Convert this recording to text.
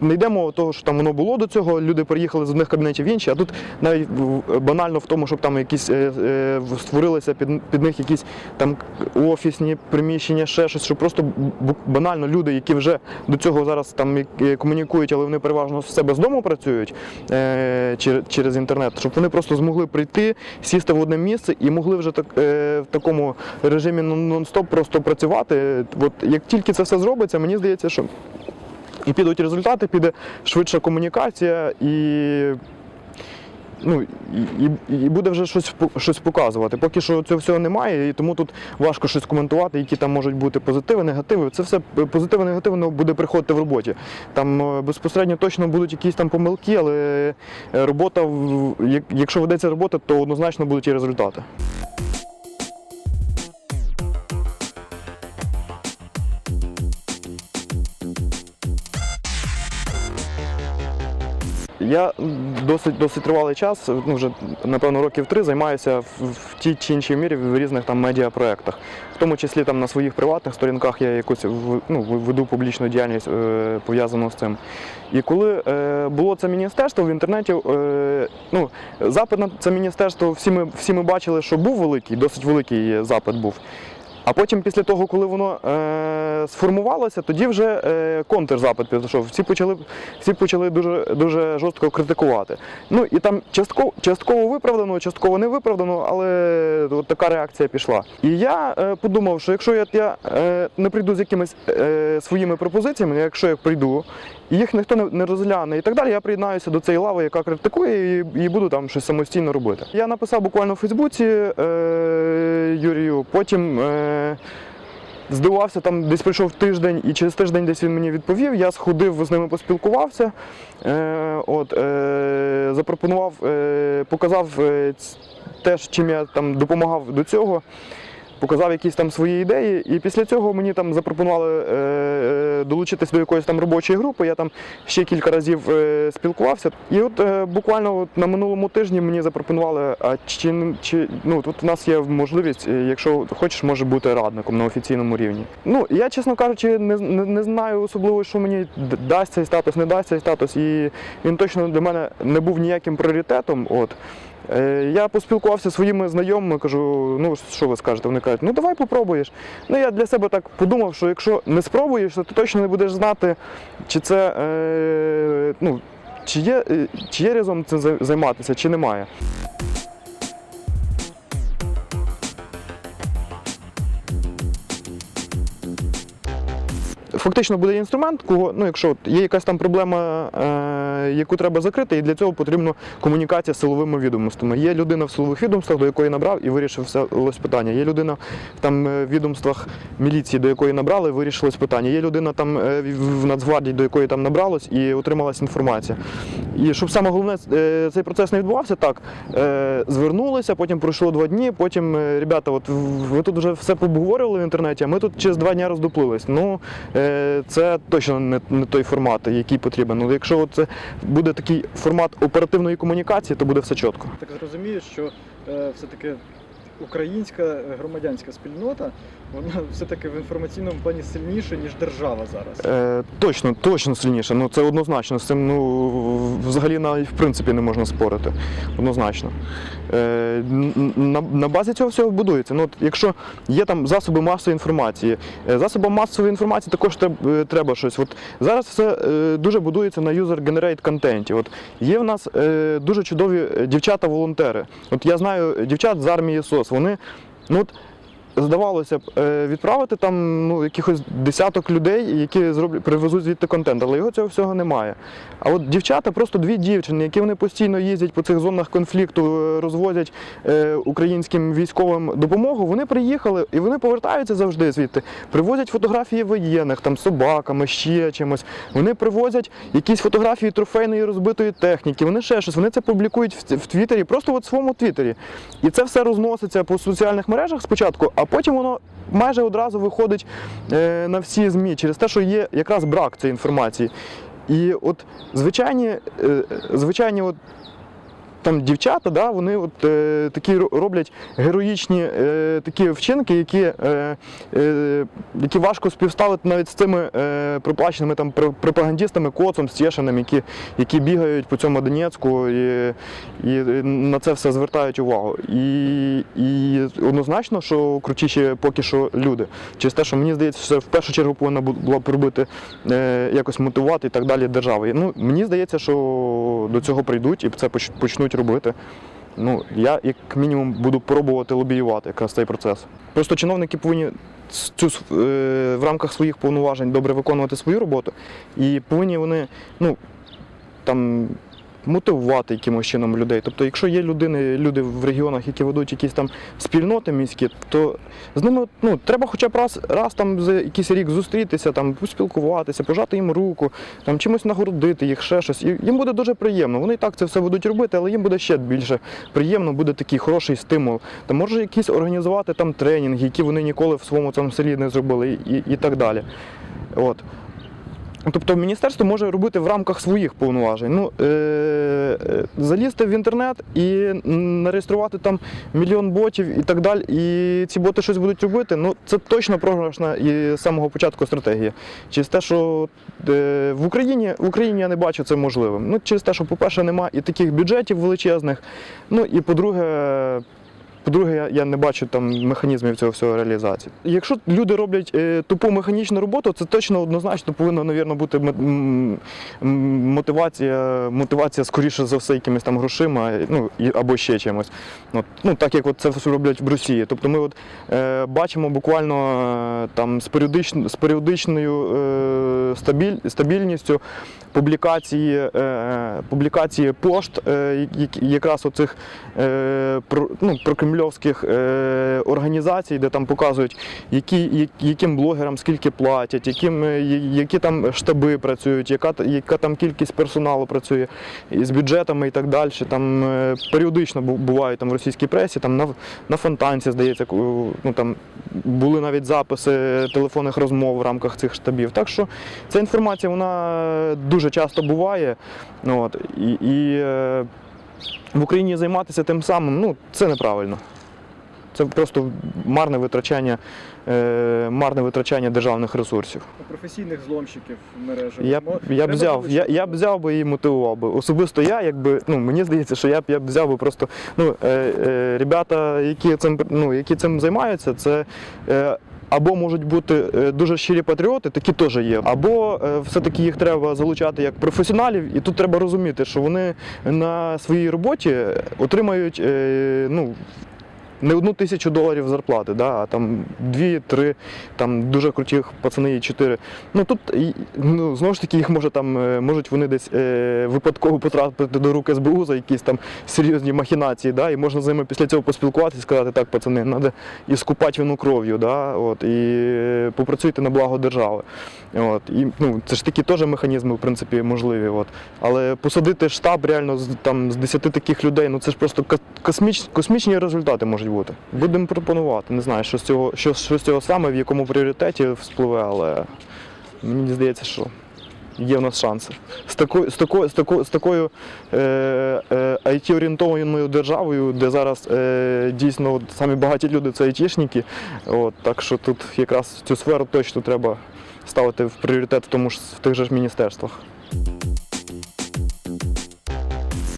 не йдемо того, що там воно було до цього. Люди переїхали з одних кабінетів в інші, а тут навіть банально в тому, щоб там якісь е, е, створилися під, під них якісь там офісні приміщення, ще щось, щоб просто банально люди, які вже до цього зараз там е, комунікують, але вони переважно в себе з дому працюють через, інтернет, щоб вони просто змогли прийти, сісти в одне місце і могли вже так в такому режимі нон- нон-стоп просто працювати. От як тільки це все зробиться, мені здається, що і підуть результати, піде швидша комунікація і. Ну, і, і, буде вже щось щось показувати. Поки що цього всього немає, і тому тут важко щось коментувати, які там можуть бути позитиви, негативи. Це все позитиви, негативи буде приходити в роботі. Там е, безпосередньо точно будуть якісь там помилки, але е, робота, якщо ведеться робота, то однозначно будуть і результати. Я досить досить тривалий час, ну вже напевно років три, займаюся в, в тій чи іншій мірі в різних там медіапроектах. В тому числі там на своїх приватних сторінках я якусь ну, веду публічну діяльність е, пов'язану з цим. І коли е, було це міністерство в інтернеті, е, ну, запит на це міністерство, всі ми, всі ми бачили, що був великий, досить великий запит був. А потім, після того, коли воно е, сформувалося, тоді вже е, контрзапит підійшов. Всі почали, всі почали дуже, дуже жорстко критикувати. Ну і там частково, частково виправдано, частково не виправдано, але от така реакція пішла. І я е, подумав, що якщо я, я е, не прийду з якимись е, своїми пропозиціями, якщо я прийду, їх ніхто не, не розгляне і так далі, я приєднаюся до цієї лави, яка критикує, і, буду там щось самостійно робити. Я написав буквально в Фейсбуці е, Юрію, потім. Е, Здивувався, там десь пройшов тиждень, і через тиждень десь він мені відповів. Я сходив з ними поспілкувався. Е, от, е, запропонував, е, показав е, теж, чим я там допомагав до цього. Показав якісь там свої ідеї, і після цього мені там запропонували е, е, долучитись до якоїсь там робочої групи. Я там ще кілька разів е, спілкувався. І от буквально от на минулому тижні мені запропонували, а чи, чи ну тут у нас є можливість, якщо хочеш, може бути радником на офіційному рівні. Ну я, чесно кажучи, не, не, не знаю особливо, що мені дасть цей статус, не дасть цей статус, і він точно для мене не був ніяким пріоритетом. От. Е, Я поспілкувався зі своїми знайомими, кажу, ну що ви скажете? Вони кажуть, ну давай попробуєш. Ну я для себе так подумав, що якщо не спробуєш, то ти точно не будеш знати, чи це е, ну, чи є, е, чи є резон цим займатися, чи немає. Фактично буде інструмент, кого, ну, якщо є якась там проблема, е, яку треба закрити, і для цього потрібна комунікація з силовими відомствами. Є людина в силових відомствах, до якої набрав і вирішив ось питання. Є людина там е, в відомствах міліції, до якої набрали, і вирішилось питання. Є людина там е, в Нацгвардії, до якої там набралось, і отрималась інформація. І щоб саме головне е, цей процес не відбувався, так е, звернулися, потім пройшло два дні. Потім ребята, от ви тут вже все поговорили в інтернеті, а ми тут через два дні роздуплились. Ну е, це точно не, не той формат, який потрібен. Ну, якщо це буде такий формат оперативної комунікації, то буде все чітко. Так розумію, що е, все-таки українська громадянська спільнота, вона все-таки в інформаційному плані сильніша, ніж держава зараз. Е, точно, точно сильніше. Ну це однозначно. З цим ну взагалі навіть в принципі не можна спорити. Однозначно. Е, на, на базі цього всього будується. Ну, от, якщо є там засоби масової інформації, е, засобам масової інформації також треба, е, треба щось. От зараз все е, дуже будується на user-generate контенті. Є в нас е, дуже чудові е, дівчата-волонтери. От я знаю дівчат з армії СОС. Вони ну от. Здавалося б, е, відправити там ну, якихось десяток людей, які зроблять, привезуть звідти контент, але його цього всього немає. А от дівчата, просто дві дівчини, які вони постійно їздять по цих зонах конфлікту, е, розвозять е, українським військовим допомогу, вони приїхали і вони повертаються завжди звідти, привозять фотографії воєнних, там собаками, ще чимось. Вони привозять якісь фотографії трофейної розбитої техніки, вони ще щось, вони це публікують в, в Твіттері, просто от в своєму Твіттері. І це все розноситься по соціальних мережах спочатку, а потім воно майже одразу виходить е, на всі ЗМІ через те, що є якраз брак цієї інформації. І от звичайні, е, звичайні от там дівчата, да, вони от, е, такі роблять героїчні е, такі вчинки, які, е, е, які важко співставити навіть з цими е, проплаченими там пр- пропагандистами, коцом, Стєшиним, які, які бігають по цьому Донецьку і, і на це все звертають увагу. І, і однозначно, що крутіші поки що люди. Через те, що мені здається, що в першу чергу повинна була б робити е, якось мотивувати і так далі держава. І, Ну, мені здається, що до цього прийдуть і це поч- почнуть робити. Ну, я як мінімум буду пробувати лобіювати якраз цей процес. Просто чиновники повинні цю е, в рамках своїх повноважень добре виконувати свою роботу, і повинні вони ну, там, мотивувати якимось чином людей. Тобто, якщо є людини, люди в регіонах, які ведуть якісь там спільноти міські, то з ними ну, треба хоча б раз, раз там за якийсь рік зустрітися, там, поспілкуватися, пожати їм руку, там, чимось нагородити їх, ще щось. І їм буде дуже приємно. Вони і так це все будуть робити, але їм буде ще більше приємно, буде такий хороший стимул. Та може якісь організувати там тренінги, які вони ніколи в своєму селі не зробили, і, і так далі. От. Тобто міністерство може робити в рамках своїх повноважень. Ну, е- е, залізти в інтернет і нареєструвати там мільйон ботів і так далі, і ці боти щось будуть робити, ну це точно програшна і самого початку стратегія. Через те, що е, в Україні в Україні я не бачу це можливим. Ну, через те, що, по-перше, немає і таких бюджетів величезних. Ну і по-друге, по-друге, я, я не бачу там механізмів цього всього реалізації. Якщо люди роблять е, тупу механічну роботу, це точно однозначно повинна, навірно, бути мотивація, мотивація скоріше за все якимись там грошима, ну або ще чимось. От, ну так як от це все роблять в Росії. Тобто ми от е, бачимо буквально е, там з, періодич, з періодичною е, стабіль, стабільністю публікації, е, публікації пошт, е, якраз оцих е, про, ну, прокремльовських е, організацій, де там показують, які, яким блогерам скільки платять, яким, е, які там штаби працюють, яка, яка там кількість персоналу працює з бюджетами і так далі. Там е, періодично бу- бувають там в російській пресі, там на, на фонтанці, здається, ну, там були навіть записи телефонних розмов в рамках цих штабів. Так що ця інформація вона дуже часто буває. От, і, і е, в Україні займатися тим самим, ну, це неправильно. Це просто марне витрачання, е, марне витрачання державних ресурсів. професійних зломщиків мережі. Я, я б взяв, я, я б взяв би і мотивував би. Особисто я, якби, ну, мені здається, що я б, я б взяв би просто. Ну, е, е, ребята, які цим, ну, які цим займаються, це. Е, або можуть бути е, дуже щирі патріоти, такі теж є, або е, все-таки їх треба залучати як професіоналів, і тут треба розуміти, що вони на своїй роботі отримають ну, не одну тисячу доларів зарплати, да, а там дві-три, там дуже круті пацани чотири. Ну тут ну, знову ж таки їх може там е, можуть вони десь е, випадково потрапити до рук СБУ за якісь там серйозні махінації, да, і можна з ними після цього поспілкуватися і сказати, так, пацани, треба і скупати вину кров'ю, да, от, і е, попрацюйте на благо держави. От, і, ну, це ж такі теж механізми, в принципі, можливі. От. Але посадити штаб реально там, з 10 таких людей, ну це ж просто ко- косміч, космічні результати можуть бути. Будемо пропонувати. Не знаю, що з цього, що, що з цього саме, в якому пріоритеті вспливе, але мені здається, що є в нас шанси. З такою, з такою, з такою, з такою е, е, IT-орієнтованою державою, де зараз е, дійсно от, самі багаті люди це айтішники. От, так що тут якраз цю сферу точно треба ставити в пріоритет в тому ж в тих же ж міністерствах.